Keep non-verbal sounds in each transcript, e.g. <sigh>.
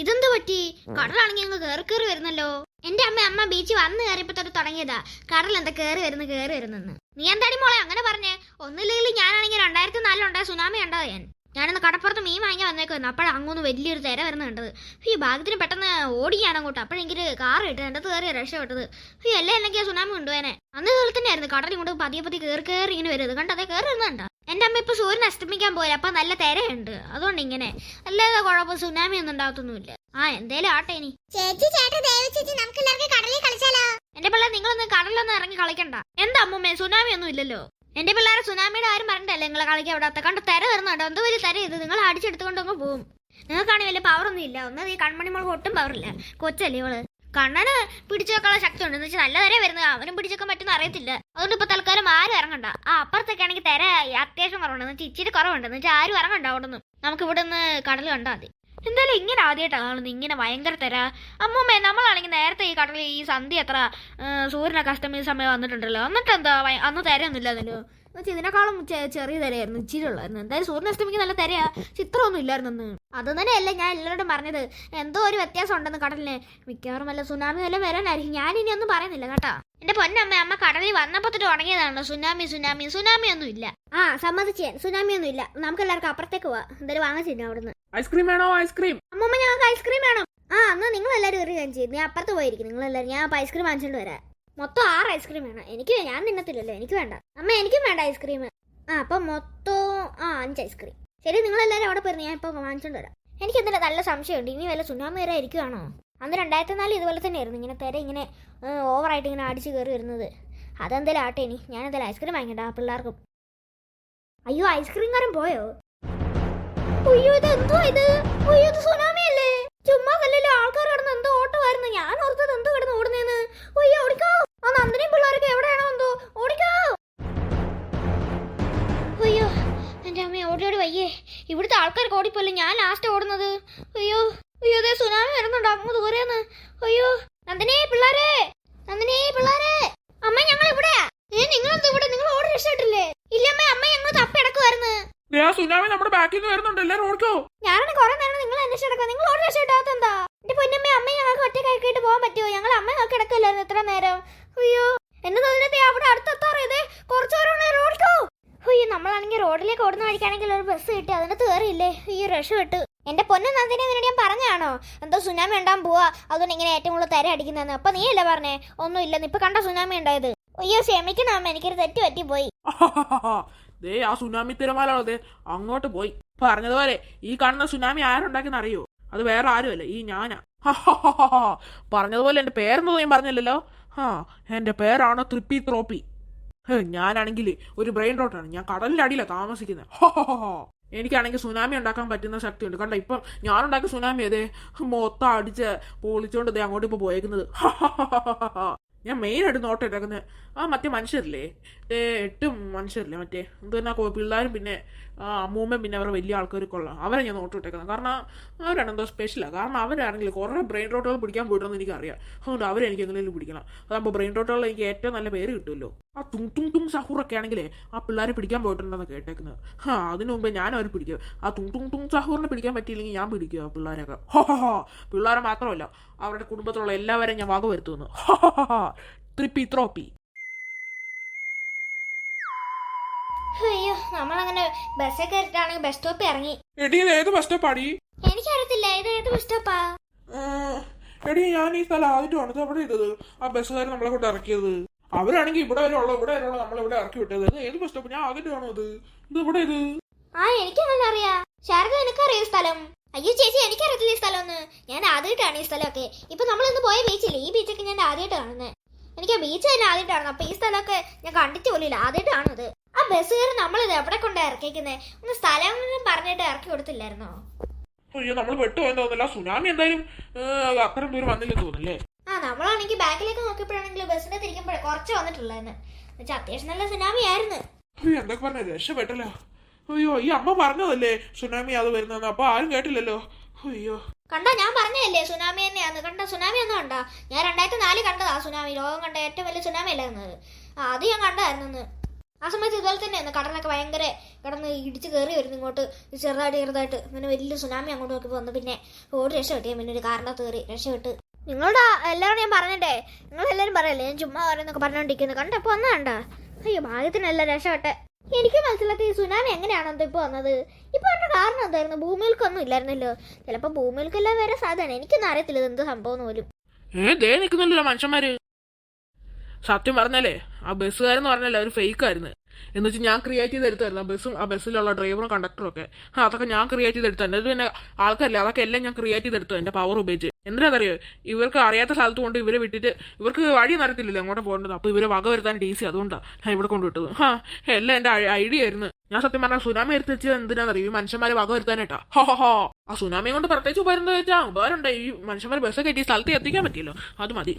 ഇതെന്ത് പറ്റി? കടലാണെങ്കിൽ അങ്ങ് കയറി കയറി വരുന്നല്ലോ. എന്റെ അമ്മ അമ്മ ബീച്ചിൽ വന്ന് കയറിയപ്പോ തൊട്ട് തുടങ്ങിയതാ. കടൽ എന്താ കയറി വരുന്നു കയറി വരുന്നെന്ന്. നീ എന്താടി മോളെ അങ്ങനെ പറഞ്ഞേ? ഒന്നില്ലെങ്കിൽ ഞാനാണെങ്കിൽ രണ്ടായിരത്തി നാലിലുണ്ടായ സുനാമി ഉണ്ടാവും ഞാൻ? ഞാനിന്ന് കടപ്പുറത്ത് മീൻ വാങ്ങി വന്നേക്കുമായിരുന്നു അപ്പോൾ അങ്ങോന്ന് വലിയൊരു തിര വരുന്ന കണ്ടത്. ഈ ഭാഗ്യത്തിന് പെട്ടെന്ന് ഓടി ഞാൻ അങ്ങോട്ട്. അപ്പോഴെങ്കിൽ കാർ ഇട്ട് എന്റെ കയറി രക്ഷപ്പെട്ടത് ഈ എല്ലാം അല്ലെങ്കിൽ സുനാമി കൊണ്ടുപോയനെ? അന്ന് പോലെ തന്നെയായിരുന്നു കടൽ ഇങ്ങോട്ട് പതിയെ പതിയെ കയറി കയറി ഇങ്ങനെ വരുന്നത്. കണ്ടതേ കയറി വരുന്നുണ്ടോ എന്റെ അമ്മ ഇപ്പൊ സൂര്യൻ അസ്തമിക്കാൻ പോയില്ല അപ്പൊ നല്ല തിരയുണ്ട്. അതുകൊണ്ട് ഇങ്ങനെ. അല്ലാതെ കുഴപ്പം സുനാമി ഒന്നും ഉണ്ടാകത്തൊന്നുമില്ല ആ എന്തേലും ആട്ടെ ഇനി. ചേച്ചി ചേട്ടാ ചേച്ചി നമുക്ക് എല്ലാവർക്കും കടലിൽ കളിച്ചാലോ? എന്റെ പിള്ളേർ നിങ്ങളൊന്നും കടലൊന്നും ഇറങ്ങി കളിക്കണ്ട. എന്താ അമ്മേ സുനാമി ഒന്നും ഇല്ലല്ലോ? എന്റെ പിള്ളേരെ സുനാമിയുടെ ആരും പറഞ്ഞിട്ടല്ലേ നിങ്ങളെ കളിക്കാൻ വിടാത്ത? കണ്ട് തിര വരുന്നുണ്ടോ? എന്തോ വലിയ തര ഇത്. നിങ്ങൾ അടിച്ചെടുത്തുകൊണ്ട് അങ്ങ് പോവും നിങ്ങൾക്കാണെങ്കിൽ വലിയ പവർ ഒന്നും ഇല്ല. ഒന്നത് ഈ കൺമണി മോൾക്ക് ഒട്ടും പവറില്ല കൊച്ചല്ലേ ഇവൾ? കണ്ണന് പിടിച്ചു വെക്കാനുള്ള ശക്തി ഉണ്ട് എന്ന് വെച്ചാൽ നല്ല തരേ വരുന്നത് അവനും പിടിച്ചൊക്കെ പറ്റുന്ന അറിയത്തില്ല. അതുകൊണ്ട് ഇപ്പൊ തൽക്കാലം ആരും ഇറങ്ങണ്ട. ആ അപ്പുറത്തൊക്കെ തര അത്യാവശ്യം കുറവുണ്ട്. എന്ന് വെച്ചാൽ ഇച്ചിരി കുറവുണ്ട്. വെച്ചാൽ ആരും ഇറങ്ങണ്ട അവിടെ നിന്ന് നമുക്ക് ഇവിടെ നിന്ന് കടൽ കണ്ടാൽ മതി. എന്തായാലും ഇങ്ങനെ ആദ്യമായിട്ടാണ് കാണുന്നത്. ഇങ്ങനെ ഭയങ്കര തര. അമ്മൂമ്മേ നമ്മളാണെങ്കിൽ നേരത്തെ ഈ കടലിൽ ഈ സന്ധ്യ എത്ര സൂര്യനൊക്കെ അസ്തമിച്ച സമയം വന്നിട്ടുണ്ടല്ലോ. എന്നിട്ട് എന്താ ഭയ- അന്ന് വെച്ചാൽ ഇതിനേക്കാളും ചെറിയ തിരയായിരുന്നു ഇച്ചിരി ഉള്ളായിരുന്നു. എന്തായാലും സൂര്യൻ അസ്തമിക്ക് നല്ല തിരയാ ചിത്രമൊന്നും ഇല്ലായിരുന്നു അന്ന് അത് തന്നെയല്ല ഞാൻ എല്ലാവരോടും പറഞ്ഞത്. എന്തോ ഒരു വ്യത്യാസം ഉണ്ടെന്ന് കടലിന്. മിക്കവാറും വല്ല സുനാമി വല്ലതും വരാനായിരിക്കും. ഞാൻ ഇനി ഒന്നും പറയുന്നില്ല കേട്ടോ. എന്റെ പൊന്നമ്മ അമ്മ കടലിൽ വന്നപ്പോ തൊട്ട് സുനാമി സുനാമി സുനാമി ഒന്നും ഇല്ല. ആ സമ്മതിച്ച്. സുനാമി ഒന്നും ഇല്ല. നമുക്ക് എല്ലാവർക്കും അപ്പുറത്തേക്ക് പോവാ. എന്തായാലും വാങ്ങിച്ചില്ല അവിടുന്ന്. ഐസ്ക്രീം വേണോ? ഐസ്ക്രീം. അമ്മമ്മ ഞങ്ങൾക്ക് ഐസ്ക്രീം വേണം. ആ എന്നാ നിങ്ങൾ എല്ലാവരും ഇറങ്ങി കാര്യം ചെയ്യും. നീ അപ്പുറത്ത് പോയിരിക്കും. നിങ്ങൾ എല്ലാവരും ഞാൻ അപ്പൊ ഐസ്ക്രീം വാങ്ങിച്ചുകൊണ്ട് വരാം. മൊത്തം ആറ് ഐസ്ക്രീം വേണം. എനിക്ക് ഞാൻ തിന്നത്തില്ലല്ലോ. എനിക്ക് വേണ്ട. അമ്മ എനിക്കും വേണ്ട ഐസ്ക്രീം. ആ അപ്പം മൊത്തം ആ അഞ്ച് ഐസ്ക്രീം. ശരി നിങ്ങൾ എല്ലാവരും അവിടെ പോയിരുന്നു. ഞാൻ ഇപ്പോൾ വാങ്ങിച്ചോണ്ട് വരാം. എനിക്ക് എന്തിനാ നല്ല സംശയമുണ്ട്. ഇനി വല്ല സുനാമി വരെ ആയിരിക്കുവാണോ? അന്ന് രണ്ടായിരത്തി നാല് ഇതുപോലെ തന്നെയായിരുന്നു. ഇങ്ങനെ തിര ഇങ്ങനെ ഓവറായിട്ട് ഇങ്ങനെ അടിച്ച് കയറി വരുന്നത്. അതെന്തായാലും ആട്ടെ ഇനി. ഞാൻ എന്തായാലും ഐസ്ക്രീം വാങ്ങിക്കട്ടെ ആ പിള്ളേർക്കും. അയ്യോ ഐസ്ക്രീം കാരൻ പോയോ? അയ്യോ ഇത് എന്തോ ഇത്? അയ്യോ ഇത് സുനാമി ചുമ്മാ കല്ലല്ലോ ആൾക്കാർ കിടന്ന് എന്തോ ഓട്ടമായിരുന്നു. ഞാൻ ഓർത്തത് എന്തോ കിടന്ന് ഓടുന്നേന്ന്. അയ്യോ ഓടിക്കോ. ആ നന്ദിനിയും പിള്ളേരൊക്കെ എവിടെയാണോ എന്തോ. ഓടിക്കോ. അയ്യോ എന്റെ അമ്മ ഓടി ഓടി വയ്യേ. ഇവിടുത്തെ ആൾക്കാർക്ക് ഓടിപ്പോല്ലേ ഞാൻ ലാസ്റ്റ് ഓടുന്നത്. അയ്യോ അയ്യോ അതെ സുനാമി വരുന്നുണ്ട് അങ്ങ് ദൂരെന്ന്. അയ്യോ നന്ദിനി പിള്ളേരെ. നന്ദിനി പിള്ളേരെ. അമ്മ ഞങ്ങൾ ഇവിടെയാ. ഏ നിങ്ങളെന്താ ഇവിടെ? നിങ്ങൾ ഓടി രക്ഷപ്പെട്ടില്ലേ? ഇല്ല അമ്മ അമ്മ ഞങ്ങൾ ദേ ആ സുനാമി നമ്മുടെ ബാക്കിൽ നിന്ന് വരുന്നുണ്ട്. എല്ലാരും ഓടിക്കോ. ഞാനാണ് കുറെ നേരം നിങ്ങൾ അന്വേഷിച്ച് കിടക്കുക നിങ്ങൾ ഓടി രക്ഷപ്പെട്ടാത്ത എന്താ എന്റെ പൊന്നമ്മ അമ്മ ഞങ്ങൾക്ക് ഒറ്റ കഴിക്കിട്ട് പോകാൻ പറ്റുമോ? ഞങ്ങൾ അമ്മ ഞങ്ങൾക്ക് കിടക്കല്ലായിരുന്നു ഇത്ര നേരം. അയ്യോ എന്നെ തോന്നിയത് അവിടെ അടുത്തെത്താറിയതേ കുറച്ചു നേരം ഓടിക്കോ അയ്യോ നമ്മളാണെങ്കിൽ റോഡിലേക്ക് ഓടുന്ന വഴിക്കാണെങ്കിൽ ഒരു ബസ് കിട്ടി. അതിനകത്ത് കയറിയില്ലേ അയ്യോ രക്ഷപ്പെട്ടു എന്റെ പൊന്നു നന്ദിനെ നിന്നോട് ഞാൻ പറഞ്ഞാണോ എന്തോ സുനാമി ഉണ്ടാൻ പോവാ. അതുകൊണ്ട് ഇങ്ങനെ ഏറ്റവും കൂടുതൽ തര അടിക്കുന്നതെന്ന്. അപ്പൊ നീയല്ലേ പറഞ്ഞേ? ഒന്നും ഇല്ലെന്ന് ഇപ്പൊ കണ്ട സുനാമി ഉണ്ടായത്. അയ്യോ ക്ഷമിക്കണം അമ്മ. എനിക്കൊരു തെറ്റ് പറ്റിപ്പോയി. <laughs> ദേ ആ സുനാമി തിരമാലാണോ ദേ അങ്ങോട്ട് പോയി. പറഞ്ഞതുപോലെ ഈ കാണുന്ന സുനാമി ആരുണ്ടാക്കിയെന്ന് അറിയോ? അത് വേറെ ആരുമല്ല ഈ ഞാനാ. <laughs> പറഞ്ഞതുപോലെ എന്റെ പേരെന്ന് ഞാൻ പറഞ്ഞില്ലല്ലോ. ആ എന്റെ പേരാണ് തൃപ്പി ത്രോപ്പി. ഞാനാണെങ്കിൽ ഒരു ബ്രെയിൻ റോട്ടാണ്. ഞാൻ കടലിന്റെ അടിയിലാണ് താമസിക്കുന്നത്. എനിക്കാണെങ്കിൽ സുനാമി ഉണ്ടാക്കാൻ പറ്റുന്ന ശക്തിയുണ്ട്. കണ്ട ഇപ്പം ഞാനുണ്ടാക്കിയ സുനാമി അതെ മൊത്തം അടിച്ച് പൊളിച്ചോണ്ട് അങ്ങോട്ട് ഇപ്പൊ പോയേക്കുന്നത്. <laughs> ഞാൻ മെയിനായിട്ട് നോട്ട് ഇട്ടേക്കുന്നത് ആ മറ്റേ മനുഷ്യരില്ലേ? ഏ എട്ടും മനുഷ്യരില്ലേ മറ്റേ? എന്ത് തന്നെ പിള്ളേരും പിന്നെ ആ അമ്മൂമ്മയും പിന്നെ അവരുടെ വലിയ ആൾക്കാർ കൊള്ളാം അവരെ ഞാൻ നോട്ട് ഇട്ടേക്കുന്നത്. കാരണം അവരാണ് എന്തോ സ്പെഷ്യലാണ് കാരണം അവരാണെങ്കിൽ കുറേ ബ്രെയിൻ റോട്ടുകൾ പിടിക്കാൻ പോയിട്ടുണ്ടെന്ന് എനിക്കറിയാം. അതുകൊണ്ട് അവരെനിക്ക് എന്തെങ്കിലും പിടിക്കണം. അതാകുമ്പോൾ ബ്രെയിൻ റോട്ടുകളിൽ എനിക്ക് ഏറ്റവും നല്ല പേര് കിട്ടുമല്ലോ. ആ തും തും തും സഹൂറൊക്കെ ആണെങ്കിലേ ആ പിള്ളേരെ പിടിക്കാൻ പോയിട്ടുണ്ടെന്ന് കേട്ടേക്കുന്നത്. ആ അതിനു മുമ്പേ ഞാൻ അവർ പിടിക്കും. ആ തും തും തും സഹൂറിനെ പിടിക്കാൻ പറ്റിയില്ലെങ്കിൽ ഞാൻ പിടിക്കുക ആ പിള്ളേരൊക്കെ ഹോ പിള്ളേരെ മാത്രമല്ല അവരുടെ കുടുംബത്തിലുള്ള എല്ലാവരെയും ഞാൻ വക വരുത്തുന്നു. ത്രിപ്പി ത്രോപ്പി അയ്യോ നമ്മളങ്ങനെ ബസ്സൊക്കെ കയറിട്ടാണെങ്കിൽ ബസ് സ്റ്റോപ്പ് ഇറങ്ങി. എടി ഇത് ഏത് ബസ് സ്റ്റോപ്പാടി എനിക്കറിയത്തില്ല ഇത് ഏത് ബസ് സ്റ്റോപ്പാ എടി ഞാൻ ഈ സ്ഥലം ആദ്യമാണ് വന്നത് എവിടെ ഇതത്? ആ ബസ്സുകാർ നമ്മളെ കൊണ്ട് ഇറക്കിയത്. അവരാണെങ്കിൽ ഇവിടെ വരെ ഉള്ള ഇവിടെ വരെയുള്ള നമ്മളെ ഇവിടെ ഇറക്കി വിട്ടത്. ഇത് ഏത് ബസ് സ്റ്റോപ്പ് ഞാൻ ആദ്യമാണോ ഇത് ഇത് ഇവിടെ ഇത്? ആ എനിക്കങ്ങനെ അറിയാ. ശാരദ എനിക്കറിയാം സ്ഥലം? അയ്യോ ചേച്ചി എനിക്കറിയത്തില്ല ഈ സ്ഥലം ഒന്ന്. ഞാൻ ആദ്യമായിട്ടാണ് ഈ സ്ഥലമൊക്കെ. ഇപ്പൊ നമ്മൾ ഇന്ന് പോയ ബീച്ചില്ലേ ഈ ബീച്ചൊക്കെ ഞാൻ ആദ്യമായിട്ട് കാണുന്നത് എനിക്ക് ബീച്ച് തന്നെ ആദ്യമായിട്ടായിരുന്നു കാണുന്നത് അപ്പൊ ഈ സ്ഥലമൊക്കെ ഞാൻ കണ്ടിട്ട് പോലില്ല ആദ്യമായിട്ടാണത്. ആ ബസ്സുകാർ നമ്മളിത് എവിടെ കൊണ്ട് ഇറക്കിക്കുന്നത് ഒന്ന് സ്ഥലം പറഞ്ഞിട്ട് ഇറക്കി കൊടുത്തില്ലായിരുന്നോ? അയ്യോ നമ്മൾ പെട്ടുപോയെന്ന് തോന്നില്ല സുനാമി എന്തായാലും അത്രയും ദൂരം വന്നില്ലെന്ന് തോന്നുന്നല്ലേ? ആ നമ്മളാണെങ്കിൽ ബാക്കിലേക്ക് നോക്കിയപ്പോഴാണെങ്കിൽ ബസ്സിന്റെ തിരിക്കുമ്പോഴേ കുറച്ച് വന്നിട്ടുള്ളതെന്ന് എന്നുവെച്ചാൽ അത്യാവശ്യം നല്ല സുനാമി ആയിരുന്നു എന്തൊക്കെ പറഞ്ഞ? രക്ഷപ്പെട്ടല്ലോ. അയ്യോ ഈ അമ്മ പറഞ്ഞതല്ലേ സുനാമി അത് വരുന്നതെന്ന്? അപ്പൊ ആരും കേട്ടില്ലല്ലോ. അയ്യോ. കണ്ട ഞാൻ പറഞ്ഞതല്ലേ സുനാമി തന്നെയാന്ന്? കണ്ട? സുനാമി ഒന്നും കണ്ട? ഞാൻ രണ്ടായിരത്തി നാല് കണ്ടതാ സുനാമി ലോകം കണ്ട ഏറ്റവും വലിയ സുനാമി അല്ലായിരുന്നത് അത്? ഞാൻ കണ്ടായിരുന്നു ആ സമയത്ത് ഇതുപോലെ തന്നെയാണ് കടലൊക്കെ ഭയങ്കര കിടന്ന് ഇടിച്ച് കയറി വരുന്നു ഇങ്ങോട്ട്. ചെറുതായിട്ട് ചെറുതായിട്ട് പിന്നെ വലിയ സുനാമി അങ്ങോട്ട് നോക്കി വന്നു. പിന്നെ ഓടി രക്ഷപ്പെട്ടിയ പിന്നെ ഒരു കാറിനകത്ത് കയറി രക്ഷപ്പെട്ട് നിങ്ങളുടെ എല്ലാവരും ഞാൻ പറഞ്ഞിട്ടേ നിങ്ങളെല്ലാവരും പറയല്ലേ? ഞാൻ ചുമ്മാ പറയുന്നൊക്കെ പറഞ്ഞോണ്ടിരിക്കുന്നു. കണ്ടപ്പോ വന്ന കണ്ട അയ്യോ ഭാഗ്യത്തിനല്ല രക്ഷപ്പെട്ടെ. എനിക്ക് മനസ്സിലാത്ത ഈ സുനാമി എങ്ങനെയാണോ ഇപ്പോൾ വന്നത്? ഇപ്പോൾ അതിന്റെ കാരണം എന്തായിരുന്നു? ഭൂമിയിൽക്കൊന്നും ഇല്ലായിരുന്നല്ലോ. ചിലപ്പോൾ ഭൂമിയിൽക്കെല്ലാം വരെ സാധനം എനിക്കൊന്നും അറിയത്തില്ല ഇത് എന്ത് സംഭവം പോലും. ഏ മനുഷ്യന്മാര്. സത്യം പറഞ്ഞല്ലേ ആ ബസ്സുകാരെന്ന് പറഞ്ഞാലേ അവർ ഫേക്ക് ആയിരുന്നു എന്ന് വെച്ചാൽ ഞാൻ ക്രിയേറ്റ് ചെയ്തെടുത്തായിരുന്നു ആ ബസ്സും ആ ബസ്സിലുള്ള ഡ്രൈവറും കണ്ടക്ടറും ഒക്കെ. അതൊക്കെ ഞാൻ ക്രിയേറ്റ് ചെയ്തെടുത്തു അത് പിന്നെ ആൾക്കാരില്ല. അതൊക്കെ എല്ലാം ഞാൻ ക്രിയേറ്റ് ചെയ്തെടുത്തു എന്റെ പവർ ഉപയോഗിച്ച്. എന്തിനാണെന്നറിയോ ഇവർക്ക് അറിയാത്ത സ്ഥലത്ത് കൊണ്ട് ഇവരെ വിട്ടിട്ട് ഇവർക്ക് വഴി നടത്തില്ലല്ലോ അങ്ങോട്ട് പോകേണ്ടത്. അപ്പൊ ഇവരെ വക വരുത്താൻ ഡി സി അതുകൊണ്ടാണ് ഞാൻ ഇവിടെ കൊണ്ടുവിട്ടത് ഹാ എല്ലാം എന്റെ ഐഡിയ ആയിരുന്നു. ഞാൻ സത്യം പറഞ്ഞാൽ സുനാമി എടുത്ത് എന്തിനാ എന്തിനാണെന്നറിയോ ഈ മനുഷ്യന്മാരെ വക വരുത്താനായിട്ടാ. ഹോ ഹോ ഹോ. ആ സുനാമി കൊണ്ട് പ്രത്യേകിച്ച് ഉപകാരം എന്താ വെച്ചാൽ ഉപകാരമുണ്ട്? ഈ മനുഷ്യന്മാർ ബസ് കയറ്റി സ്ഥലത്ത് എത്തിക്കാൻ പറ്റിയല്ലോ. അത് മതി.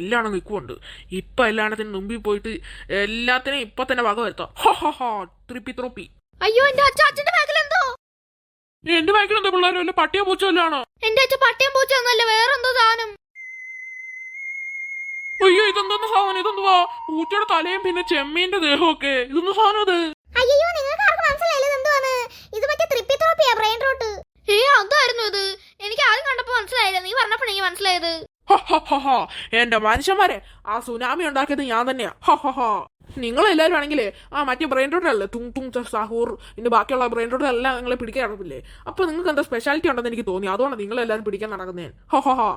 എല്ലാം നിൽക്കുന്നുണ്ട് ഇപ്പൊ എല്ലാണത്തിന് മുമ്പിൽ പോയിട്ട് എല്ലാത്തിനും ഇപ്പൊ തന്നെ വക വരുത്താം. ഹോ ഹോ ഹോ. ത്രിപ്പി ത്രോപ്പി അയ്യോ എന്റെ അച്ഛൻ അച്ഛന്റെ ബാഗിൽ എന്തോ എന്താ പിള്ളേരും? വല്ല പട്ടിയോ പൂച്ചല്ലാണോ എന്റെ അച്ഛൻ പട്ടിയും പൂച്ച ഒന്നല്ല വേറെന്തോ സാധനം. അയ്യോ ഇതെന്തോന്ന് സാധനം? ഇതെന്തുവാ? പൂച്ചയുടെ തലയും പിന്നെ ചെമ്മീന്റെ ദേഹമൊക്കെ. ഇതൊന്നും സാധനം അത് അയ്യോ നിങ്ങൾക്ക് ആർക്കും മനസ്സിലായില്ല എന്തുവാണ് ഇത് മറ്റേ ബ്രെയിൻ റോട്ട്. ഏ അതായിരുന്നു ഇത്. എനിക്ക് ആദ്യം കണ്ടപ്പോ മനസ്സിലായില്ല. നീ പറഞ്ഞപ്പോ എനിക്ക് മനസ്സിലായത്. എന്റെ മനുഷ്യന്മാരെ ആ സുനാമി ഉണ്ടാക്കിയത് ഞാൻ തന്നെയാ. ഹോ. നിങ്ങൾ എല്ലാവരും ആണെങ്കിലേ ആ മറ്റേ ബ്രെയിൻ റോഡ് അല്ലേ? തുങ് തുങ് സാഹൂർ പിന്നെ ബാക്കിയുള്ള ബ്രെയിൻ റോഡ് എല്ലാം നിങ്ങളെ പിടിക്കാൻ നടക്കില്ലേ അപ്പൊ നിങ്ങൾക്ക് എന്താ സ്പെഷ്യാലിറ്റി ഉണ്ടെന്ന് എനിക്ക് തോന്നി. അതുകൊണ്ട് നിങ്ങളെല്ലാവരും പിടിക്കാൻ നടക്കുന്നേ. ഹോ ഹോ ഹും,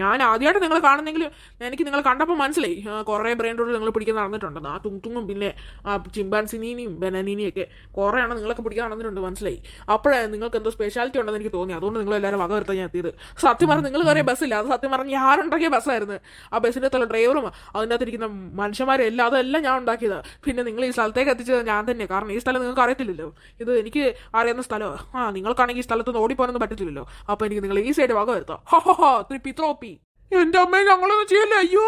ഞാൻ ആദ്യമായിട്ട് നിങ്ങൾ കാണുന്നെങ്കിൽ എനിക്ക് നിങ്ങൾ കണ്ടപ്പോൾ മനസ്സിലായി. കുറേ ബ്രെയിൻ റോഡ് നിങ്ങൾ പിടിക്കാൻ നടന്നിട്ടുണ്ടെന്ന് ആ തുങ് തുങ്ങും പിന്നെ ആ ചിമ്പാൻസിനീനിയും ബനാനിനിയും ഒക്കെ കുറേയാണ് നിങ്ങളൊക്കെ പിടിക്കാൻ നടന്നിട്ടുണ്ട് മനസ്സിലായി. അപ്പോഴേ നിങ്ങൾക്ക് എന്തോ സ്പെഷ്യാലിറ്റി ഉണ്ടെന്ന് എനിക്ക് തോന്നി. അതുകൊണ്ട് നിങ്ങൾ എല്ലാവരും വക വരുത്താൻ ഞാൻ എത്തിയത്. സത്യം പറഞ്ഞ് നിങ്ങൾ കയറിയ ബസ്സില്ല അത് സത്യം പറഞ്ഞ് ഞാൻ ഉണ്ടാക്കിയ ബസ്സായിരുന്നു ആ ബസ്സിന്റെ തല ഡ്രൈവറും അതിനകത്ത് ഇരിക്കുന്ന മനുഷ്യന്മാരും എല്ലാം അതെല്ലാം ഞാൻ ഉണ്ടാക്കിയത്. പിന്നെ നിങ്ങൾ ഈ സ്ഥലത്തേക്ക് എത്തിച്ചത് ഞാൻ തന്നെ കാരണം ഈ സ്ഥലം നിങ്ങൾക്ക് അറിയത്തില്ലല്ലോ. ഇത് എനിക്ക് അറിയുന്ന സ്ഥലമാണ് ആ നിങ്ങൾക്കാണെങ്കിൽ ഈ സ്ഥലത്ത് നിന്ന് ഓടിപ്പോകാനൊന്നും പറ്റത്തില്ലല്ലോ. അപ്പോൾ എനിക്ക് നിങ്ങൾ ഈ സൈഡ് വക വരുത്താം. ഹോ ഹോ ഹോ ത്രിപ്പി ത്രോപ്പി എന്റെ അമ്മ ഞങ്ങളൊന്നും ചെയ്യല്ലേ? അയ്യോ.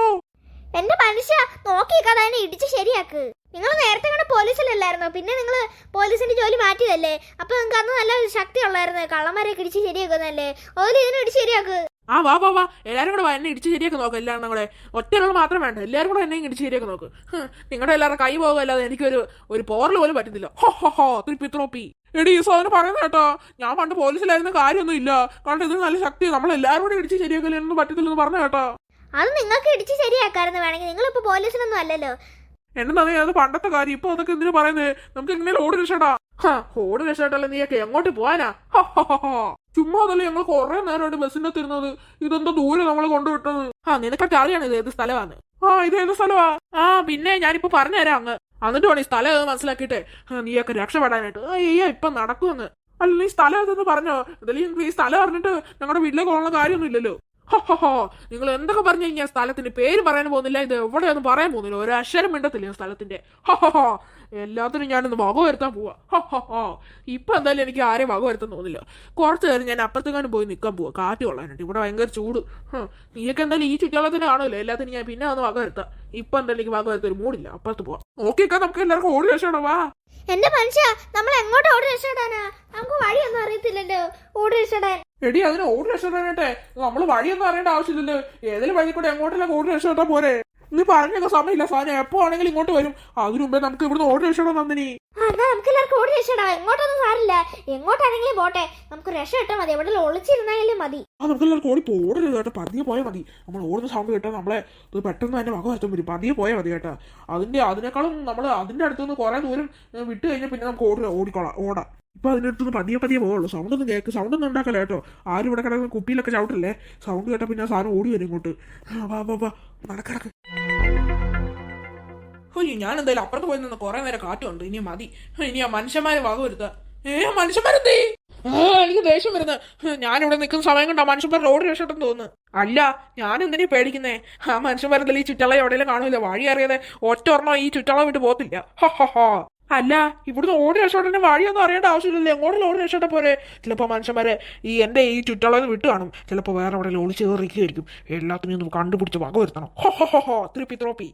എന്റെ മനുഷ്യ നോക്കി കഥ അതിനെ ഇടിച്ച് ശരിയാക്ക്. നിങ്ങൾ നേരത്തെ കണ്ട പോലീസിലല്ലായിരുന്നോ? പിന്നെ നിങ്ങൾ പോലീസിന്റെ ജോലി മാറ്റിയതല്ലേ? അപ്പൊ നിങ്ങൾക്ക് അന്ന് നല്ല ശക്തി ഉള്ളായിരുന്നു കള്ളന്മാരെ ഇടിച്ച് ശരിയാക്കുന്നല്ലേ ഓൽ ഇതിനെ ഇടിച്ച് ശരിയാക്ക്. ആ വാ വാ വാ. എല്ലാരും കൂടെ വാ എന്നെ ഇടിച്ച് ശരിയാക്കി നോക്ക് എല്ലാവരും കൂടെ. ഒറ്റ ഒരാൾ മാത്രം വേണ്ട. എല്ലാവരും കൂടെ എന്നെ ഇടിച്ച് ശരിയാക്കി നോക്ക്. നിങ്ങളുടെ എല്ലാവരുടെ കൈ പോകുമല്ലാതെ എനിക്കൊരു ഒരു പോറൽ പോലും പറ്റുന്നില്ല ഹോ ഹോ ഹോ. ത്രിപ്പി ത്രോപ്പി. എടി ഈ സാധനം പറയുന്ന കേട്ടോ. ഞാൻ പണ്ട് പോലീസിലായിരുന്ന കാര്യമൊന്നും ഇല്ല. കാരണം ഇതിന് നല്ല ശക്തി. നമ്മൾ എല്ലാവരും കൂടെ ഇടിച്ച് ശരിയാക്കലൊന്നും പറ്റത്തില്ലെന്ന് പറഞ്ഞു കേട്ടോ. അത് നിങ്ങൾക്ക് ഇടിച്ച് ശരിയാക്കാരെന്ന് വേണമെങ്കിൽ നിങ്ങളിപ്പോ പോലീസിനൊന്നും അല്ലല്ലോ. എന്നെ അത് പണ്ടത്തെ കാര്യം ഇപ്പൊ അതൊക്കെ എന്തിനു പറയുന്നത് നമുക്ക് എങ്ങനെ ഓടി രക്ഷടാ ഓടി രക്ഷട്ടല്ല നീയൊക്കെ എങ്ങോട്ട് പോവാനാ. ചുമ്മാ അതല്ലേ ഞങ്ങൾ കുറെ നേരമായിട്ട് ബസ്സിന്റെ തിരുന്നത് ഇതെന്തോ ദൂരെ നമ്മൾ കൊണ്ടുവിട്ടത്. ആ നിനക്കൊക്കെ അറിയാണ് ഇത് ഏത് സ്ഥലമാണ് ആ ഇത് ഏത് സ്ഥലമാ? ആ പിന്നെ ഞാനിപ്പോ പറഞ്ഞുതരാം അങ്ങ്. എന്നിട്ട് വേണം ഈ സ്ഥലം ആ, നീയൊക്കെ രക്ഷപ്പെടാനായിട്ട്. അയ്യോ ഇപ്പം നടക്കുമെന്ന്. അല്ല നീ സ്ഥലം അതൊന്ന് പറഞ്ഞോ? ഇതിൽ ഈ സ്ഥലം അറിഞ്ഞിട്ട് ഞങ്ങളുടെ വീട്ടിലേക്ക് പോകാനുള്ള കാര്യമൊന്നും ഇല്ലല്ലോ. ഹോ, ഹോ, ഹോ. നിങ്ങൾ എന്തൊക്കെ പറഞ്ഞു കഴിഞ്ഞാൽ സ്ഥലത്തിന്റെ പേര് പറയാൻ പോകുന്നില്ല? ഇത് എവിടെയൊന്നും പറയാൻ പോകുന്നില്ല. ഒരു അക്ഷരം മിണ്ടത്തില്ല സ്ഥലത്തിന്റെ? ഹോ. എല്ലാത്തിനും ഞാനൊന്ന് വക വരുത്താൻ പോവാ. ഹോ. ഇപ്പൊ എന്തായാലും എനിക്ക് ആരെയും വക വരുത്താൻ തോന്നില്ല. കുറച്ച് നേരം ഞാൻ അപ്പുറത്തേക്കാനും പോയി നിൽക്കാൻ പോവാ. കാറ്റ് കൊള്ളാനുണ്ട്. ഇവിടെ ഭയങ്കര ചൂട്. നീയൊക്കെ എന്തായാലും ഈ ചുറ്റുവളത്തിന് കാണുമല്ലോ. എല്ലാത്തിനും ഞാൻ പിന്നെ ഒന്ന് വക വരുത്താം ഇപ്പൊ എന്തായാലും എനിക്ക് വക വരുത്തൊരു മൂടില്ല അപ്പുറത്ത് പോവാം. ഓക്കെ നമുക്ക് എല്ലാവർക്കും ഓടി രക്ഷപ്പെടാം. വാ. എന്റെ മനുഷ്യ നമ്മൾ എങ്ങോട്ട് ഓടി രക്ഷപ്പെടാനാ? നമുക്ക് വഴിയൊന്നും അറിയത്തില്ലല്ലോ. ഓടി രക്ഷപ്പെടാൻ. എടി അതിന് ഓടി രക്ഷപ്പെടാനായിട്ടെ നമ്മൾ വഴിയൊന്നും അറിയേണ്ട ആവശ്യമില്ലല്ലോ. ഏതെങ്കിലും വഴി കൂടെ എങ്ങോട്ടല്ല ഓടി രക്ഷപ്പെട്ടാ പോരെ? നീ പറഞ്ഞൊക്കെ സമയമില്ല. സാധനം എപ്പോ ആണെങ്കിലും ഇങ്ങോട്ട് വരും. അതിനു മുമ്പേ നമുക്ക് ഇവിടുന്ന് ഓടി രക്ഷപ്പെടാൻ നന്ദിനി എന്നാ നമുക്ക് എല്ലാവർക്കും ഓടി രക്ഷപ്പെടാം എങ്ങോട്ടൊന്നും സാരില്ല. എങ്ങോട്ടാണെങ്കിലും പോട്ടെ. നമുക്ക് രക്ഷ മതി. എവിടെ ഒളിച്ചിരുന്നാലും മതി. ആ നമുക്ക് എല്ലാവർക്കും ഓടി പോടരുത് കേട്ടോ. പതിയെ പോയാൽ മതി. നമ്മൾ ഓടുന്ന സൗണ്ട് കേട്ടാൽ നമ്മളെ ഇത് പെട്ടെന്ന് തന്നെ വക വരുത്തും വരും പതിയെ പോയാൽ മതി കേട്ടോ. അതിന്റെ അതിനേക്കാളും നമ്മൾ അതിന്റെ അടുത്തുനിന്ന് കുറെ ദൂരം വിട്ട് കഴിഞ്ഞാൽ പിന്നെ നമുക്ക് ഓടി ഓടിക്കോളാം. ഓടാം. ഇപ്പൊ അതിന്റെ അടുത്തുനിന്ന് പതിയെ പതിയെ പോകുള്ളൂ സൗണ്ട് ഒന്നും കേൾക്ക് സൗണ്ട് ഒന്നും ഉണ്ടാക്കല കേട്ടോ. ആരും ഇവിടെ കിടക്കുന്ന കുപ്പിയിലൊക്കെ ചവിട്ടില്ലേ? സൗണ്ട് കേട്ട പിന്നെ സാധനം ഓടി വരും ഇങ്ങോട്ട്. വാ വാ വാ. നടക്കിടക്ക്. അയ്യോ ഞാൻ എന്തായാലും അപ്പുറത്ത് പോയി നിന്ന് കുറെ നേരം കാറ്റുണ്ട്. ഇനി മതി. ഇനി ആ മനുഷ്യന്മാരെ വക വരുത്ത. ഏ മനുഷ്യന്മാരെന്തേ? എനിക്ക് ദേഷ്യം വരുന്നത് ഇവിടെ നിൽക്കുന്ന സമയം കൊണ്ട് ആ മനുഷ്യന്മാർ റോഡ് രക്ഷപ്പെട്ടെന്ന് തോന്നുന്നു. അല്ല ഞാൻ എന്തിനാ പേടിക്കുന്നേ? ആ മനുഷ്യന്മാരെന്തെങ്കിലും ഈ ചുറ്റള എവിടെയെങ്കിലും കാണൂല? വഴി അറിയാതെ ഒറ്റ ഒരെണ്ണം ഈ ചുറ്റള വിട്ട് പോകത്തില്ല ഹോ, ഹോ. അല്ല ഇവിടുന്ന് ഓടി രക്ഷപ്പെട്ട വഴിയൊന്നും അറിയേണ്ട ആവശ്യമില്ലല്ലോ. എങ്ങോട്ടും ഓടി രക്ഷപ്പെട്ട പോരെ. ചിലപ്പോൾ മനുഷ്യന്മാരെ ഈ എന്റെ ഈ ചുറ്റളന്ന് വിട്ട് കാണും. ചിലപ്പോൾ വേറെ എവിടെയെങ്കിലും ഒളിച്ച് കയറിക്കുകയായിരിക്കും എല്ലാത്തിനും ഒന്ന് കണ്ടുപിടിച്ച് വക വരുത്തണം ഹോ ഹോ ഹോ ഹോ. ത്രിപ്പി ത്രോപ്പി